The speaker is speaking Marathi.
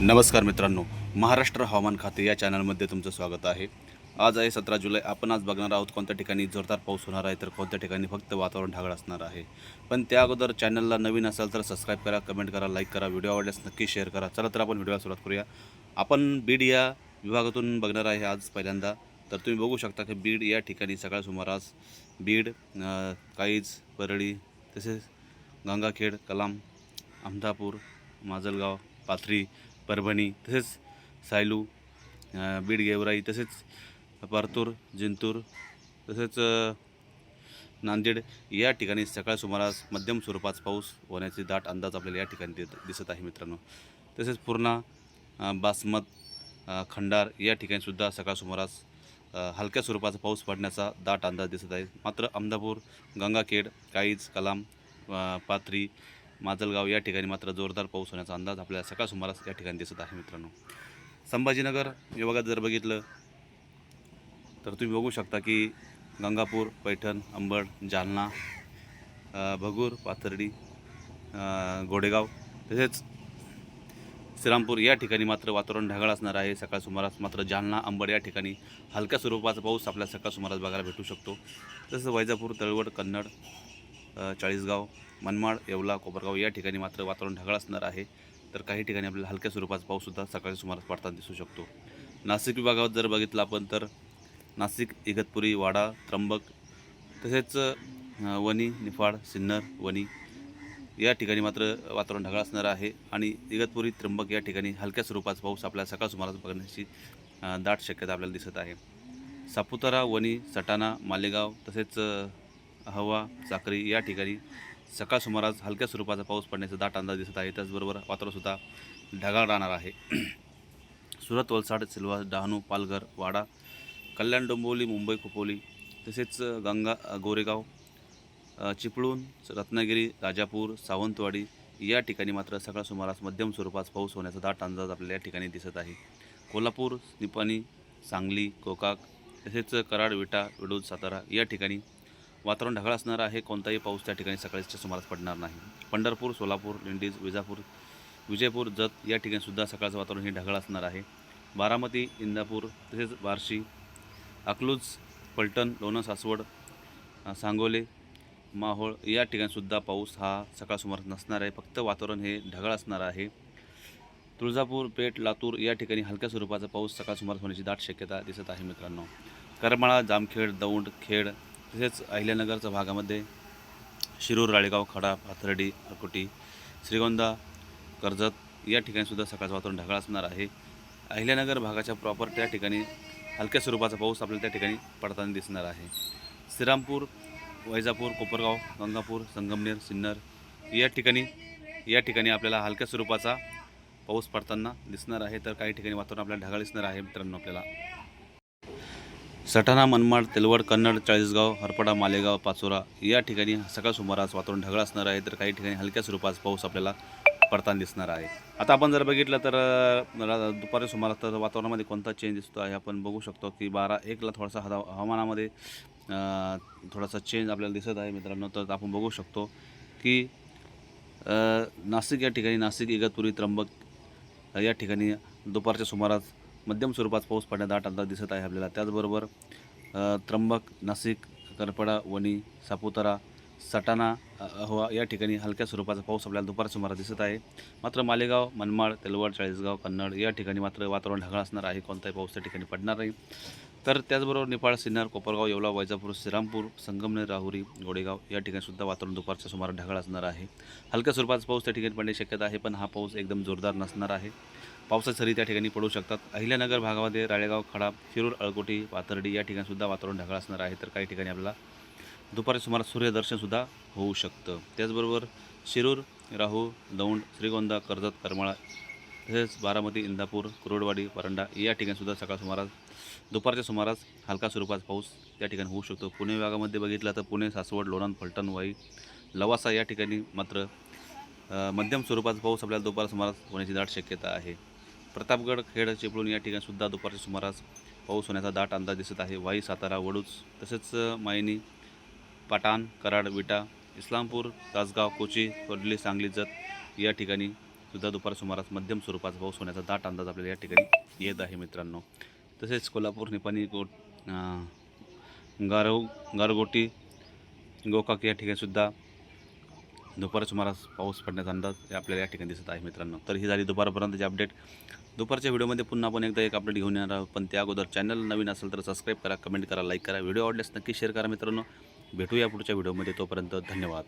नमस्कार मित्रांनो महाराष्ट्र हवामान खाते या चॅनलमध्ये तुमचं स्वागत आहे. आज आहे सतरा जुलै आपण आज बघणार आहोत कोणत्या ठिकाणी जोरदार पाऊस होणार आहे तर कोणत्या ठिकाणी फक्त वातावरण ढगाळ असणार आहे. पण त्या अगोदर चॅनलला नवीन असाल तर सबस्क्राईब करा कमेंट करा लाईक करा व्हिडिओ आवडल्यास नक्की शेअर करा. चला तर आपण व्हिडिओला सुरुवात करूया. आपण बीड या विभागातून बघणार आहे आज पहिल्यांदा. तर तुम्ही बघू शकता की बीड या ठिकाणी सकाळ सुमारास बीड काईज परळी तसेच गंगाखेड कलाम अहमदापूर माजलगाव पाथरी परभणी तसेच सायलू बीड गेवराई तसेच परतूर जिंतूर तसेच नांदेड या ठिकाणी सकाळ सुमारास मध्यम स्वरूपाचा पाऊस होण्याचे दाट अंदाज आपल्याला या ठिकाणी दिसत आहे मित्रांनो. तसेच पूर्णा बासमत खंडार या ठिकाणीसुद्धा सकाळ सुमारास हलक्या स्वरूपाचा पाऊस पडण्याचा दाट अंदाज दिसत आहे. मात्र अहमदापूर गंगाखेड काईज कलाम पाथरी माजलगाव या ठिकाणी मात्र जोरदार पाऊस होण्याचा अंदाज आपल्याला सकाळ सुमारास या ठिकाणी दिसत आहे मित्रांनो. संभाजीनगर विभागात जर बघितलं तर तुम्ही बघू शकता की गंगापूर पैठण अंबड जालना भगूर पाथर्डी गोडेगाव तसेच श्रीरामपूर या ठिकाणी मात्र वातावरण ढगाळ असणार आहे. सकाळ सुमारास मात्र जालना अंबड या ठिकाणी हलक्या स्वरूपाचा पाऊस आपल्याला सकाळ सुमारास बघायला भेटू शकतो. तसंच वैजापूर तळवड कन्नड चाळीसगाव मनमाड येवला कोपरगाव या ठिकाणी मात्र वातावरण ढगाळ असणार आहे. तर काही ठिकाणी आपल्याला हलक्या स्वरूपाचा पाऊससुद्धा सकाळी सुमारास पडताना दिसू शकतो. नाशिक विभागात जर बघितलं आपण तर नाशिक इगतपुरी वाडा त्र्यंबक तसेच वणी निफाड सिन्नर वणी या ठिकाणी मात्र वातावरण ढगाळ असणार आहे आणि इगतपुरी त्र्यंबक या ठिकाणी हलक्या स्वरूपाचा पाऊस आपल्याला सकाळ सुमारास बघण्याची दाट शक्यता आपल्याला दिसत आहे. सापुतारा वणी सटाणा मालेगाव तसेच हवा साखरी या ठिकाणी सकाळ सुमारास हलक्या स्वरूपाचा पाऊस पडण्याचा दाट अंदाज दिसत आहे. त्याचबरोबर वातावरणसुद्धा ढगाळ राहणार आहे. सुरत वलसाड सिल्वा डहाणू पालघर वाडा कल्याण डोंबिवली मुंबई खोपोली तसेच गंगा गोरेगाव चिपळूण रत्नागिरी राजापूर सावंतवाडी या ठिकाणी मात्र सकाळ सुमारास मध्यम स्वरूपात पाऊस होण्याचा दाट अंदाज आपल्याला या ठिकाणी दिसत आहे. कोल्हापूर निपाणी सांगली गोकाक तसेच कराड विटा विडूज सातारा या ठिकाणी वातावरण ढगाळ असणार आहे कोणताही पाऊस त्या ठिकाणी सकाळीच्या सुमारास पडणार नाही. पंढरपूर सोलापूर लिंडीज विजापूर विजयपूर जत या ठिकाणी सुद्धा सकाळचं वातावरण हे ढगाळ असणार आहे. बारामती इंदापूर तसेच बार्शी अकलूज पलटण लोणं सासवड सांगोले माहोळ या ठिकाणीसुद्धा पाऊस हा सकाळ सुमारास नसणार आहे. फक्त वातावरण हे ढगाळ असणार आहे. तुळजापूर पेठ लातूर या ठिकाणी हलक्या स्वरूपाचा पाऊस सकाळ सुमारास होण्याची दाट शक्यता दिसत आहे मित्रांनो. करमाळा जामखेड दौंड खेड तसेच अहिल्यानगरच्या भागामध्ये शिरूर राळेगाव खडा पाथर्डी अकोटी श्रीगोंदा कर्जत या ठिकाणीसुद्धा सकाळचं वातावरण ढगाळ असणार आहे. अहिल्यानगर भागाच्या प्रॉपर त्या ठिकाणी हलक्या स्वरूपाचा पाऊस आपल्याला त्या ठिकाणी पडताना दिसणार आहे. श्रीरामपूर वैजापूर कोपरगाव गंगापूर संगमनेर सिन्नर या ठिकाणी या ठिकाणी आपल्याला हलक्या स्वरूपाचा पाऊस पडताना दिसणार आहे. तर काही ठिकाणी वातावरण आपल्याला ढगाळ दिसणार आहे मित्रांनो आपल्याला. सटाणा मनमाड तेलवड कन्नड चाळीसगाव हरपडा मालेगाव पाचोरा या ठिकाणी सकाळ सुमारास वातावरण ढगाळ असणार आहे. तर काही ठिकाणी हलक्या स्वरूपात पाऊस आपल्याला पडताना दिसणार आहे. आता आपण जर बघितलं तर दुपारी सुमारास तर वातावरणामध्ये कोणता चेंज दिसतो आहे आपण बघू शकतो की बारा एकला थोडासा हदा हवामानामध्ये थोडासा चेंज आपल्याला दिसत आहे मित्रांनो. तर आपण बघू शकतो की नाशिक या ठिकाणी नाशिक इगतपुरी त्र्यंबक या ठिकाणी दुपारच्या सुमारास मध्यम स्वरूपात पाऊस पडण्याचा दाट अंदाज दिसत आहे आपल्याला. त्याचबरोबर त्र्यंबक नाशिक करपडा वणी सापुतारा सटाणा हवा अहवा या ठिकाणी हलक्या स्वरूपाचा पाऊस आपल्याला दुपार सुमारास दिसत आहे. मात्र मालेगाव मनमाड तेलवड चाळीसगाव कन्नड या ठिकाणी मात्र वातावरण ढगाळ असणार आहे. कोणताही पाऊस त्या ठिकाणी पडणार नाही. तर त्याचबरोबर नेपाळ सिन्नर कोपरगाव येवला वैजापूर श्रीरामपूर संगमनेर राहुरी गोडेगाव या ठिकाणी सुद्धा वातावरण दुपारच्या सुमार ढगाळ असणार आहे. हलक्या स्वरूपाचा पाऊस त्या ठिकाणी पडण्याची शक्यता आहे पण हा पाऊस एकदम जोरदार नसणार आहे. पावसाच्या सरी त्या ठिकाणी पडू शकतात. अहिल्यानगर भागामध्ये राळेगाव खडा शिरूर अळकोटी पाथर्डी या ठिकाणीसुद्धा वातावरण ढगाळ असणार आहे तर काही ठिकाणी आपल्याला दुपारी सुमारास सूर्यदर्शनसुद्धा होऊ शकतं. त्याचबरोबर शिरूर राहू दौंड श्रीगोंदा कर्जत करमाळा तसेच बारामती इंदापूर कुरोडवाडी परंडा या ठिकाणीसुद्धा सकाळ सुमारास दुपारच्या सुमारास हलका स्वरूपाचा पाऊस त्या ठिकाणी होऊ शकतो. पुणे विभागामध्ये बघितलं तर पुणे सासवड लोणंद फलटण वाई लवासा या ठिकाणी मात्र मध्यम स्वरूपाचा पाऊस आपल्याला दुपार सुमारास होण्याची दाट शक्यता आहे. प्रतापगड खेड चिपळूण या ठिकाणी सुद्धा दुपारच्या सुमारास पाऊस होण्याचा दाट अंदाज दिसत आहे. वाई सातारा वडूच तसेच मायनी पाटाण कराड विटा इस्लामपूर तासगाव कोची कोडली सांगली जत या ठिकाणी सुद्धा दुपार सुमारास मध्यम स्वरूपाचा पाऊस होण्याचा दाट अंदाज आपल्याला या ठिकाणी येत आहे मित्रांनो. तसेच कोल्हापूर निपाणी गोट गारव गारगोटी गोकाक या ठिकाणीसुद्धा दुपारच्या दुपार सुमारास पाऊस पडण्याचा अंदाज आपल्याला या ठिकाणी दिसत आहे मित्रांनो. तर ही झाली दुपारपर्यंतची अपडेट दुपारच्या व्हिडिओमध्ये पुन्हा आपण एकदा एक अपडेट घेऊन येणार आहोत. पण त्या अगोदर चॅनल नवीन असेल तर सबस्क्राईब करा कमेंट करा लाईक करा. व्हिडिओ आवडल्यास नक्की शेअर करा मित्रांनो. भेटूया पुढच्या व्हिडिओमध्ये. तोपर्यंत धन्यवाद.